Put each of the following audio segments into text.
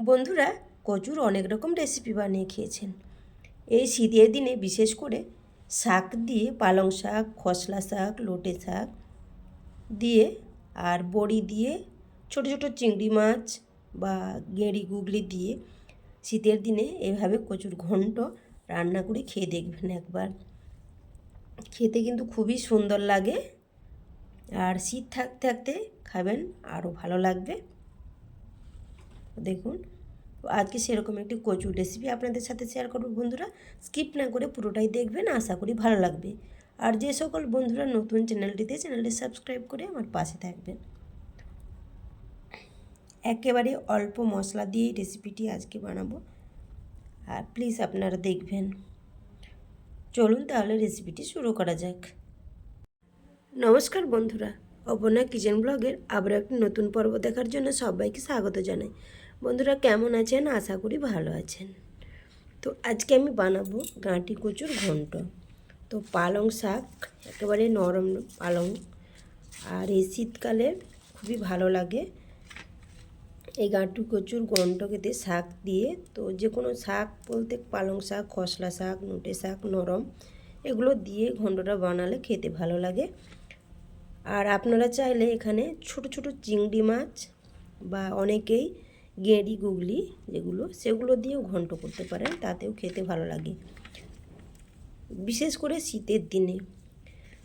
বন্ধুরা কচুর অনেক রকম রেসিপি বানিয়ে খেয়েছেন। এই শীতের দিনে বিশেষ করে শাক দিয়ে পালং শাক, খসলা শাক, লোটে শাক দিয়ে আর বড়ি দিয়ে ছোট ছোট চিংড়ি মাছ বা গেঁড়ি গুগলি দিয়ে শীতের দিনে এভাবে কচুর ঘন্ট রান্না করে খেয়ে দেখবেন একবার। খেতে কিন্তু খুবই সুন্দর লাগে আর শীত থাকতে থাকতে খাবেন আরও ভালো লাগবে। দেখুন, আজকে সেরকম একটি কচুর রেসিপি আপনাদের সাথে শেয়ার করব বন্ধুরা। স্কিপ না করে পুরোটাই দেখবেন, আশা করি ভালো লাগবে। আর যে সকল বন্ধুরা নতুন চ্যানেলটিতে চ্যানেলটি সাবস্ক্রাইব করে আমার পাশে থাকবেন। একেবারে অল্প মশলা দিয়ে রেসিপিটি আজকে বানাবো। আর প্লিজ আপনারা দেখবেন। চলুন তাহলে রেসিপিটি শুরু করা যাক। নমস্কার বন্ধুরা, অপর্ণা কিচেন ব্লগের আবার একটি নতুন পর্ব দেখার জন্য সবাইকে স্বাগত জানাই। বন্ধুরা কেমন আছেন? আশা করি ভালো আছেন। তো আজকে আমি বানাবো গাঁটি কচুর ঘন্ট। তো পালং শাক একেবারে নরম পালং আর এই শীতকালে খুবই ভালো লাগে। এই গাঁটু কচুর ঘন্ট খেতে শাক দিয়ে, তো যে কোনো শাক বলতে পালং শাক, খসলা শাক, নোটে শাক, নরম, এগুলো দিয়ে ঘন্টটা বানালে খেতে ভালো লাগে। আর আপনারা চাইলে এখানে ছোট ছোট চিংড়ি মাছ বা অনেকেই গেঁড়ি গুগলি যেগুলো, সেগুলো দিয়েও ঘন্ট করতে পারেন, তাতেও খেতে ভালো লাগে। বিশেষ করে শীতের দিনে।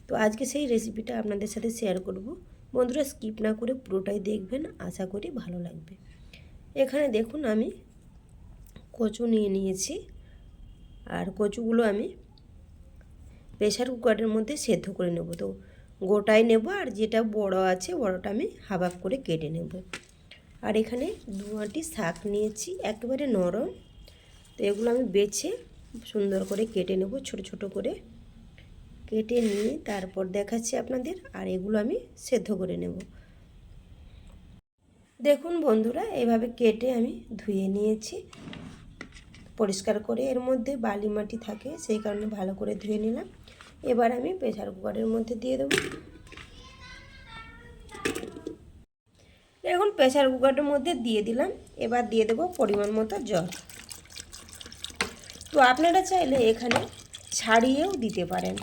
তো আজকে সেই রেসিপিটা আপনাদের সাথে শেয়ার করব। বন্ধুরা স্কিপ না করে পুরোটাই দেখবেন, আশা করি ভালো লাগবে। এখানে দেখুন আমি কচু নিয়ে নিয়েছি। আর কচুগুলো আমি প্রেশার কুকারের মধ্যে সেদ্ধ করে নেব। তো গোটাই নেব, আর যেটা বড় আছে, বড়টা আমি হাবাক করে কেটে নেব। আর এখানে দু আটি শাক নিয়েছি, একেবারে নরম। তো এগুলো আমি বেছে সুন্দর করে কেটে নেব, ছোট ছোট করে। কেটে নিয়ে তারপর দেখাচ্ছি আপনাদের, আর এগুলো আমি সেদ্ধ করে নেব। দেখুন বন্ধুরা, এভাবে কেটে আমি ধুয়ে নিয়েছি। পরিষ্কার করে এর মধ্যে বালি মাটি থাকে, সেই কারণে ভালো করে ধুয়ে নিলাম। এবার আমি প্রেসার কুকারের মধ্যে দিয়ে দেবো। এখন প্রেসার কুকারের মধ্যে দিয়ে দিলাম। এবার দিয়ে দেবো পরিমাণ মতো জল। তো আপনারা চাইলে এখানে ছাড়িয়েও দিতে পারেন।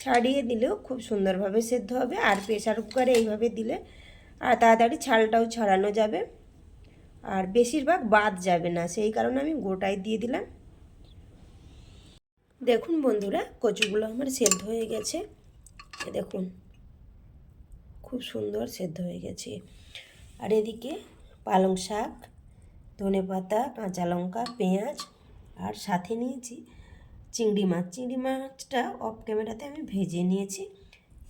ছাড়িয়ে দিলেও খুব সুন্দরভাবে সেদ্ধ হবে। আর প্রেসার কুকারে এইভাবে দিলে আর তাড়াতাড়ি ছালটাও ছাড়ানো যাবে। আর বেশিরভাগ বাদ যাবে না, সেই কারণে আমি গোটাই দিয়ে দিলাম। দেখুন বন্ধুরা, কচুগুলো আমার সেদ্ধ হয়ে গেছে। দেখুন। খুব সুন্দর সেদ্ধ হয়ে গেছে। আর এদিকে পালং শাক, ধনে পাতা, কাঁচা লঙ্কা, পেঁয়াজ, আর সাথে নিয়েছি চিংড়ি মাছ। চিংড়ি মাছটা অফ ক্যামেরাতে আমি ভেজে নিয়েছি।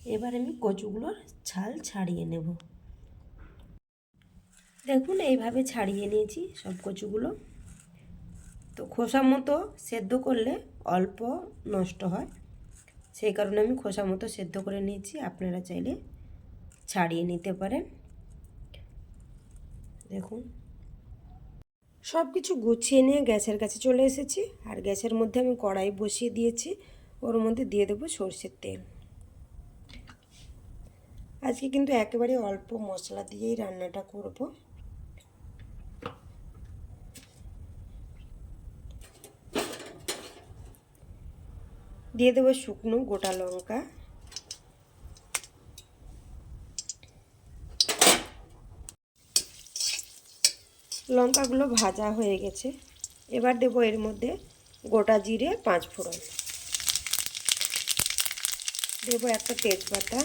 এবার আমি কচুগুলোর ছাল ছাড়িয়ে নেব। দেখুন, এইভাবে ছাড়িয়ে নিয়েছি সব কচুগুলো। তো খোসা মতো সেদ্ধ করলে অল্প নষ্ট হয়। সেই কারণে আমি খোসা মতো সেদ্ধ করে নিয়েছি। আপনারা চাইলে ছাড়িয়ে নিতে পারেন। দেখুন। সব কিছু গুছিয়ে নিয়ে গ্যাসের কাছে চলে এসেছি। আর গ্যাসের মধ্যে আমি কড়াই বসিয়ে দিয়েছি। ওর মধ্যে দিয়ে দেবো সর্ষের তেল। আজকে কিন্তু একেবারে অল্প মশলা দিয়েই রান্নাটা করব। দিয়ে দেবো শুকনো গোটা লঙ্কা। লঙ্কাগুলো ভাজা হয়ে গেছে। এবার দেবো এর মধ্যে গোটা জিরে পাঁচ ফোড়ন। দেবো একটা তেজপাতা।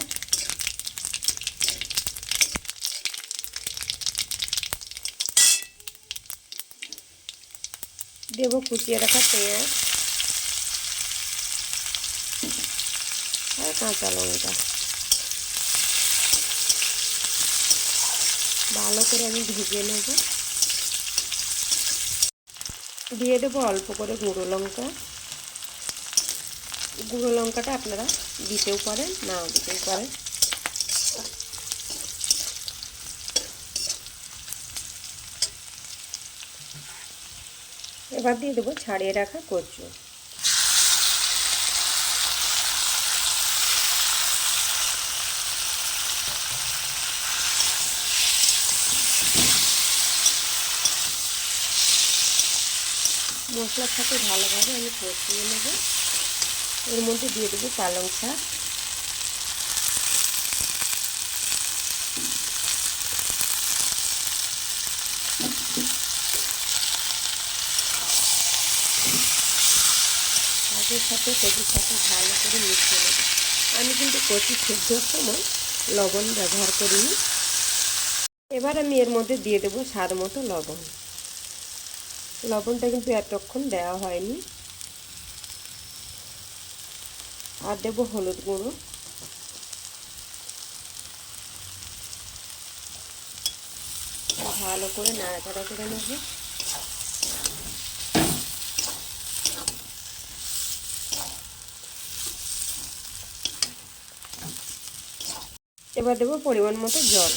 দেবো কুচিয়ে রাখা পেঁয়াজ আর কাঁচা লঙ্কা। ভালো করে আমি ভেজে নেব। দিয়ে দেবো অল্প করে গুঁড়ো লঙ্কা। গুঁড়ো লঙ্কাটা আপনারা দিতেও পারেন না দিতেও পারেন। এবার দিয়ে দেবো ছাড়িয়ে রাখা কচু। মশলার সাথে ভালোভাবে আমি কষিয়ে নেব। এর মধ্যে দিয়ে দেবো পালং শাক শাকের সাথে কচুর সাথে ভালো করে মিশিয়ে নেব। আমি কিন্তু কচু সেদ্ধর সময় লবণ ব্যবহার করিনি। এবার আমি এর মধ্যে দিয়ে দেবো স্বাদ মতো লবণ। লবণটা কিন্তু এতক্ষণ দেওয়া হয়নি। আর দেবো হলুদ গুঁড়ো। ভালো করে নাড়াচাড়া করে নেব। এবার দেবো পরিমাণ মতো জল।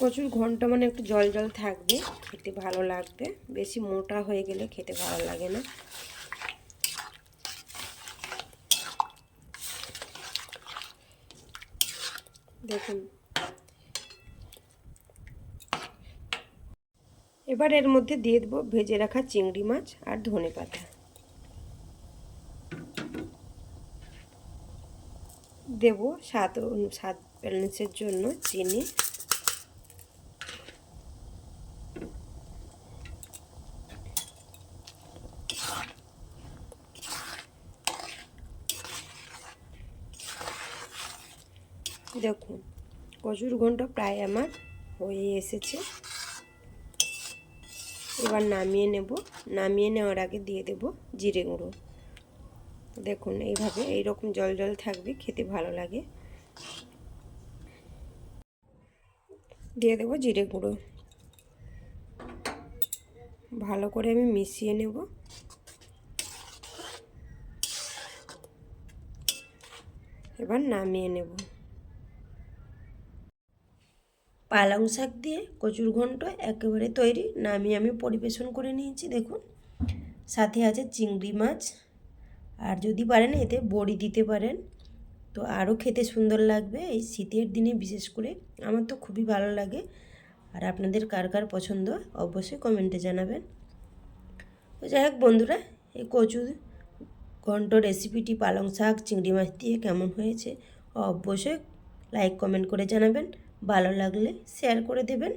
কচুর ঘণ্টা মানে একটু জল জল থাকবে, খেতে ভালো লাগবে। বেশি মোটা হয়ে গেলে খেতে ভালো লাগে না। দেখুন। এবার এর মধ্যে দিয়ে দেবো ভেজে রাখা চিংড়ি মাছ আর ধনে পাতা। দেবো স্বাদ স্বাদ ব্যালেন্সের জন্য চিনি দেখুন, কচুর ঘন্ট প্রায় আমার হয়ে এসেছে। এবার নামিয়ে নেব। নামিয়ে নেওয়ার আগে দিয়ে দেব জিরে গুঁড়ো। দেখুন, এইভাবে এইরকম জল জল থাকবে, খেতে ভালো লাগে। দিয়ে দেবো জিরে গুঁড়ো। ভালো করে আমি মিশিয়ে নেব। এবার নামিয়ে নেব। পালং শাক দিয়ে কচুর ঘন্ট একেবারে তৈরি। নামিয়ে আমি পরিবেশন করে নিয়েছি, দেখুন। সাথে আছে চিংড়ি মাছ। আর যদি পারেন এতে বড়ি দিতে পারেন। তো আরও খেতে সুন্দর লাগবে। এই শীতের দিনে বিশেষ করে আমার তো খুবই ভালো লাগে। আর আপনাদের কার কার পছন্দ, অবশ্যই কমেন্টে জানাবেন। তো যাই হোক বন্ধুরা, এই কচু ঘন্ট রেসিপিটি, পালং শাক, চিংড়ি মাছ দিয়ে কেমন হয়েছে, অবশ্যই লাইক, কমেন্ট করে জানাবেন। ভালো লাগলে শেয়ার করে দেবেন।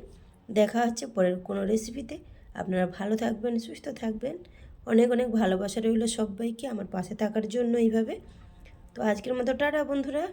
দেখা হচ্ছে পরের কোনো রেসিপিতে আপনারা ভালো থাকবেন, সুস্থ থাকবেন। অনেক অনেক ভালোবাসা রইল সবাইকে আমার পাশে থাকার জন্য এইভাবে। তো আজকের মতো টাটা বন্ধুরা।